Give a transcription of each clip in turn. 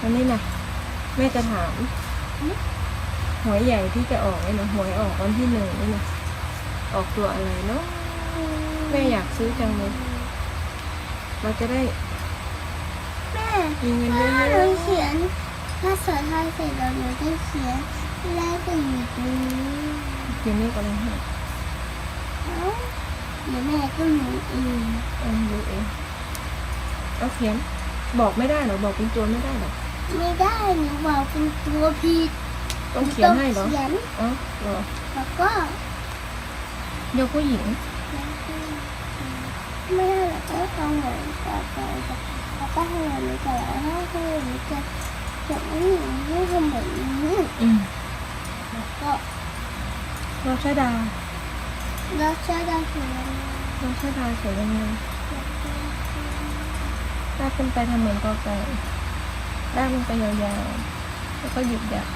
อันนี้นะแม่จะถามหวยใหญ่ที่จะออกเนี่ยนะหวยออกวันที่หนึ่งนี่นะออกตัวอะไรเนาะแม่อยากซื้อจังเลยเราจะได้ แม่มีเงินเยถ้าหนูอะเขียนภาษาไทยเสร็จแล้วหนูจะเขียนเลขหนึ่งอยู่ตรงนี้ๆเขียนเลขอะไรให้เอ้าเดี๋ยวแม่ก็รู้เองเออดูเอง เอาเขียนบอกไม่ได้เหรอบอกเป็นตัวไม่ได้เหรอไม่ได้หนูบอกเป็นตัวผิดต้องเขียนให้เหรอเขียนอ๋อเหรอแล้วก็เดี๋ยวผู้หญิงไม่ได้หรอกก็ต้องเหมือนกับไปแล้วก็ให้เรารู้จักแล้วให้เรารู้จักอย่างนี้ให้ทำแบบนี้อืมแล้วก็เราชดาเราจะได้เขียนเราชดาเขียนยังไง ลากขึ้นไปทำเหมือนกอไก่ลากลงไปยาวๆ แล้วก็หยุดหยัก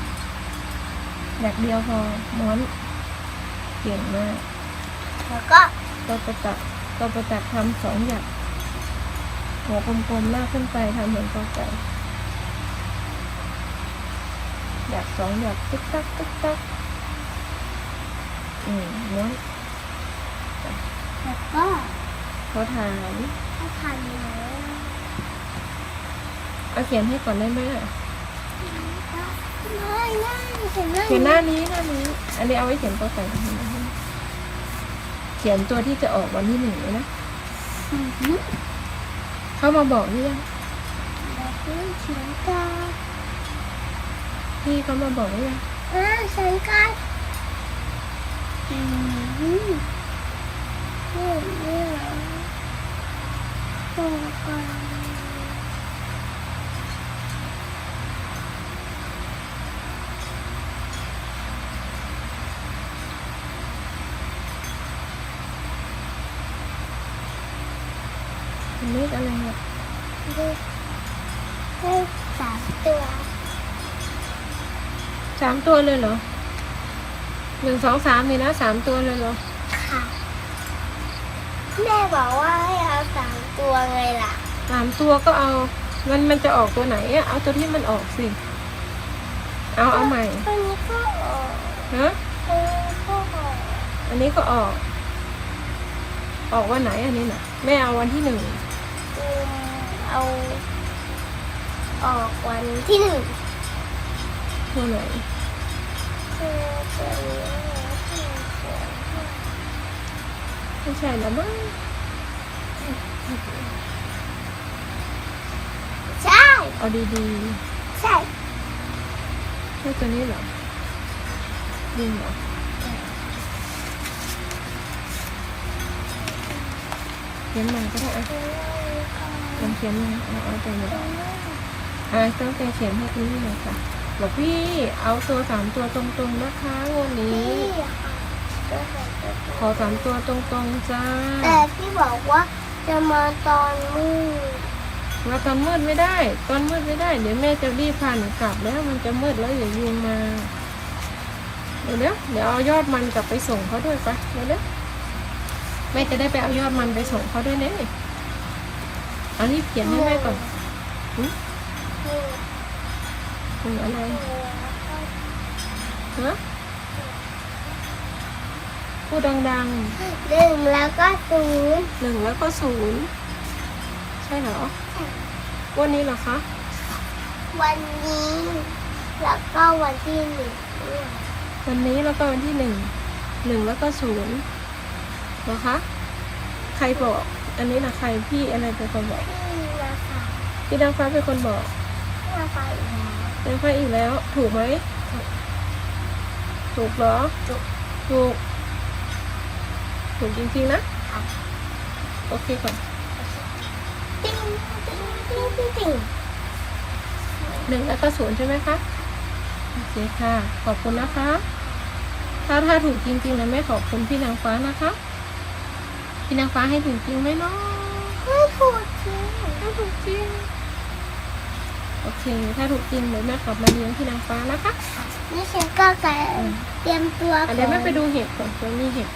หยักเดียวพอม้วนเก่งมากแล้วก็ตัวประจักษ์ตัวประจักษ์ทำสองหยัก หัวกลมๆลากขึ้นไปทำเหมือนกอไก่หยักสองหยักติ๊กตักติ๊กตักอืมม้วนแล้วก็เขาถามถ้าทานแล้ว เอาเขียนให้ก่อนได้ไหมอะไม่ไม่เขียนเขียนหน้านี้หน้านี้ อันนี้เอาไว้เขียนกอไก่ทำไมนะเขียนตัวที่จะออกวันที่หนึ่งเลยนะอือหือเขามาบอกหรือยังแล้วก็เขียนตาพี่เขามาบอกหรือยังอ่าเขียนกันอือหือนี่นี่เหรอตัวกัน เป็นเลขอะไรเนี่ยเลขเลขสามตัวสามตัวเลยเหรอหนึ่งสองสามนี่นะสามตัวเลยเหรอ ค่ะแม่บอกว่าให้เอาสามตัวไงล่ะสามตัวก็เอามันมันจะออกตัวไหนอะเอาตัวที่มันออกสิ เอาเอาใหม่ตัวนี้ก็ออกฮะตัวนี้ก็ออกอันนี้ก็ออก ออกวันไหนอันนี้น่ะ แม่เอาวันที่หนึ่งอืม เอา ออกวันที่หนึ่งตัวไหนคือตัวนี้ที่สวยไม่ใช่แล้วมั้งใช่เอาดีใช่ๆใช่ตัวนี้เหรอจริงเหรอเขียนมันก็ได้ อะลองเขียนมันเอาเอาแต่เนี่ยอ่าต้องแต่เขียนให้คุณนี่หน่อยค่ะบอกพี่เอาตัวสามตัวตรงๆนะคะงวันนี้พี่ค่ะก็ใส่ตัวขอสามตัวตรงๆจ้า แต่พี่บอกว่าจะมาตอนมืดมาตอนมืดไม่ได้ ตอนมืดไม่ได้ เดี๋ยวแม่จะรีบพาหนูกลับแล้วมันจะมืดแล้วเดี๋ยวยุงมา เดี๋ยวเดี๋ยวเดี๋ยวเอายอดมันกลับไปส่งเขาด้วยปะเดี๋ยวเดี๋ยวแม่จะได้ไปเอายอดมันไปส่งเขาด้วยเนี่ย เอารีบเขียนให้แม่ก่อนนี่ถึงอะไรฮะพูดดังหนึ่งแล้วก็ศูนย์ๆหนึ่งแล้วก็ศูนย์ใช่เหรอ วันนี้เหรอคะวันนี้ แล้วก็วันที่หนึ่งด้วยวันนี้แล้วก็วันที่หนึ่งหนึ่งแล้วก็ศูนย์เหรอคะใครบอก อันนี้นะใครพี่อะไรเป็นคนบอก พี่นะคะพี่นางฟ้าเป็นคนบอกพี่นะคะอีกแล้วนางฟ้าอีกแล้ว ถูกไหม ถูกเหรอ ถูก ถูก ถูกจริงๆนะ โอเคก่อนติ้งติ้งติ้งติ้งติ้งหนึ่งแล้วก็ศูนย์ใช่ไหมคะ โอเคค่ะ ขอบคุณนะคะ ถ้าถ้าถูกจริงๆนะแม่ขอบคุณพี่นางฟ้านะคะ พี่นางฟ้าให้ถูกจริงไหมเนาะไม่ถูกจริงถ้าถูกจริง โอเค ถ้าถูกจริงเดี๋ยวแม่กลับมาเลี้ยงพี่นางฟ้านะคะนี่ฉันก็แกเตรียมตัวอะเดี๋ยวแม่ไปดูเห็ดก่อนว่ามีเห็ด